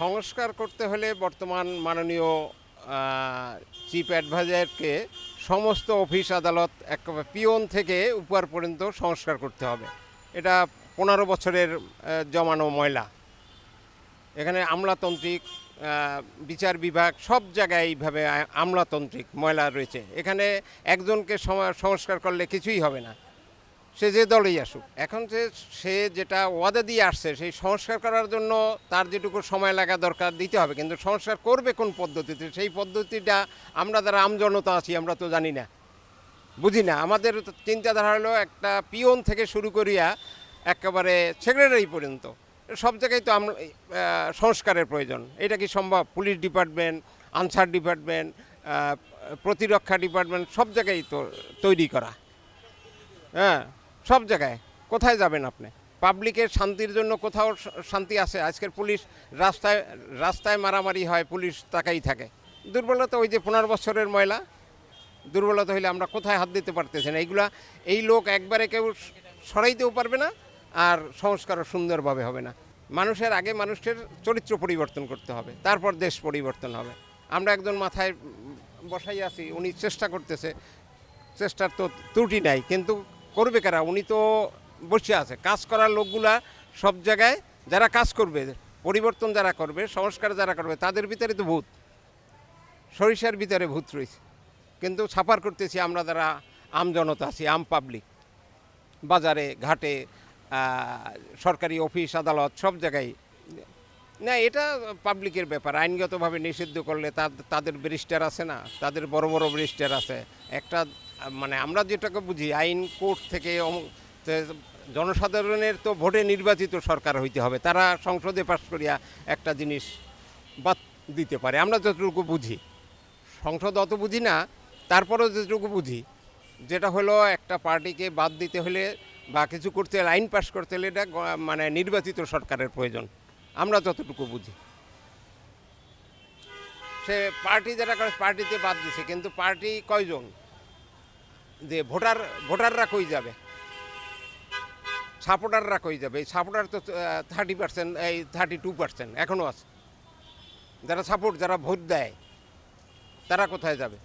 সংস্কার করতে হলে বর্তমান মাননীয় চিফ অ্যাডভাইজারকে সমস্ত অফিস আদালত একেবারে পিয়ন থেকে উপর পর্যন্ত সংস্কার করতে হবে। এটা পনেরো বছরের জমানো ময়লা। এখানে আমলাতান্ত্রিক বিচার বিভাগ সব জায়গায় এইভাবে আমলাতান্ত্রিক ময়লা রয়েছে। এখানে একজনকে সংস্কার করলে কিছুই হবে না। সে যে দলেই আসুক। এখন যে সে যেটা ওয়াদা দিয়ে আসছে, সেই সংস্কার করার জন্য তার যেটুকু সময় লাগা দরকার দিতে হবে। কিন্তু সংস্কার করবে কোন পদ্ধতিতে? সেই পদ্ধতিটা আমরা যারা আমজনতা আছি, আমরা তো জানি না। বুঝি না? আমাদের চিন্তাধারা হলো একটা পিয়ন থেকে শুরু করিয়া একেবারে সেক্রেটারি পর্যন্ত। সব জায়গায় তো আমরা সংস্কারের প্রয়োজন। এটা কি সম্ভব? পুলিশ ডিপার্টমেন্ট, আনসার ডিপার্টমেন্ট প্রতিরক্ষা ডিপার্টমেন্ট, সব জায়গায় তো তৈরি করা। হ্যাঁ? সব জায়গায়। কোথায় যাবেন আপনি? পাবলিকের শান্তির জন্য কোথাও শান্তি আছে? আজকের পুলিশ রাস্তায় রাস্তায় মারামারি হয়, পুলিশ তাকাই থাকে। দুর্বলতা ওই যে পনেরো বছরের ময়লা, দুর্বলতা হইলে আমরা কোথায় হাত দিতে পারতেছি না? এইগুলা, এই লোক একবারে কেউ সরাইতেও পারবে না আর সংস্কারও সুন্দরভাবে হবে না। মানুষের আগে মানুষের চরিত্র পরিবর্তন করতে হবে, তারপর দেশ পরিবর্তন হবে। আমরা একজন মাথায় বসাই আছি, উনি চেষ্টা করতেছে, চেষ্টার তো ত্রুটি নাই, কিন্তু করবে কারা? উনি তো বসে আছে। কাজ করার লোকগুলা সব জায়গায় যারা কাজ করবে, পরিবর্তন যারা করবে, সংস্কার যারা করবে, তাদের ভিতরে তো ভূত। সরিষার ভিতরে ভূত রয়েছে। কিন্তু ছাপার করতেছি আমরা যারা আম জনতা আছি, আম পাবলিক বাজারে, ঘাটে সরকারি অফিস, আদালত, সব জায়গায়। না, এটা পাবলিকের ব্যাপার। আইনগতভাবে নিষিদ্ধ করলে তাদ- তাদের ব্যারিস্টার আছে না? তাদের বড় বড় ব্যারিস্টার আছে। একটা মানে আমরা যেটাকে বুঝি, আইন কোর্ট থেকে জনসাধারণের তো ভোটে নির্বাচিত সরকার হইতে হবে, তারা সংসদে পাশ করিয়া একটা জিনিস বাদ দিতে পারে। আমরা যতটুকু বুঝি, সংসদ অত বুঝি না, তারপরেও যেটুকু বুঝি, যেটা হলো একটা পার্টিকে বাদ দিতে হলে বা কিছু করতে হলে, আইন পাশ করতে হলে এটা মানে নির্বাচিত সরকারের প্রয়োজন, আমরা যতটুকু বুঝি। সে পার্টি যারা করে, পার্টিতে বাদ দিছে, কিন্তু পার্টি কয়জন? যে ভোটার, ভোটাররা কই যাবে? সাপোর্টাররা কই যাবে? এই সাপোর্টার তো থার্টি পার্সেন্ট এই থার্টি টু পার্সেন্ট এখনও আছে। যারা সাপোর্ট যারা ভোট দেয়, তারা কোথায় যাবে?